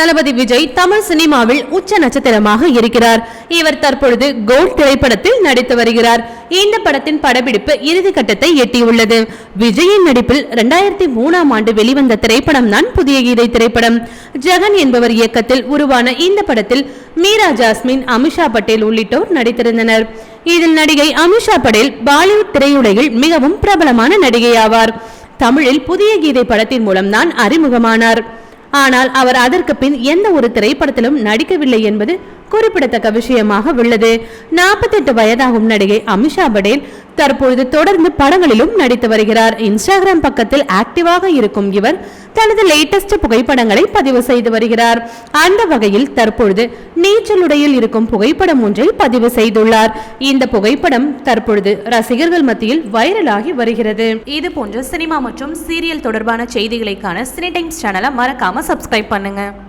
தளபதி விஜய் தமிழ் சினிமாவில் உச்ச நட்சத்திரமாக இருக்கிறார். இவர் தற்பொழுது கோல்ட் திரைப்படத்தில் நடித்து வருகிறார். இந்த படத்தின் படப்பிடிப்பு இறுதி கட்டத்தை எட்டியுள்ளது. விஜயின் நடிப்பில் இரண்டாயிரத்தி மூணாம் ஆண்டு வெளிவந்த திரைப்படம் தான் புதிய கீதை திரைப்படம். ஜெகன் என்பவர் இயக்கத்தில் உருவான இந்த படத்தில் மீரா ஜாஸ்மின் அமிஷா பட்டேல் உள்ளிட்டோர் நடித்திருந்தனர். இதில் நடிகை அமிஷா படேல் பாலிவுட் திரையுலகில் மிகவும் பிரபலமான நடிகை ஆவார் தமிழில் புதிய கீதை படத்தின் மூலம் தான் அறிமுகமானார். ஆனால் அவர் அதற்கு பின் எந்த ஒரு திரைப்படத்திலும் நடிக்கவில்லை என்பது குறிப்பிடத்தக்க விஷயமாக உள்ளது. நாற்பத்தெட்டு வயதாகும் நடிகை அமிஷா படேல் தற்பொழுது தொடர்ந்து படங்களிலும் நடித்து வருகிறார். இன்ஸ்டாகிராம் பக்கத்தில் ஆக்டிவாக இருக்கும் இவர் தனது லேட்டஸ்ட் புகைப்படங்களை பதிவு செய்து வருகிறார். அந்த வகையில் தற்பொழுது நீச்சலுடையில் இருக்கும் புகைப்படம் ஒன்றை பதிவு செய்துள்ளார். இந்த புகைப்படம் தற்பொழுது ரசிகர்கள் மத்தியில் வைரலாகி வருகிறது. இது போன்ற சினிமா மற்றும் சீரியல் தொடர்பான செய்திகளைக்கான சினி டைம்ஸ் சேனலை மறக்காம சப்ஸ்கிரைப் பண்ணுங்க.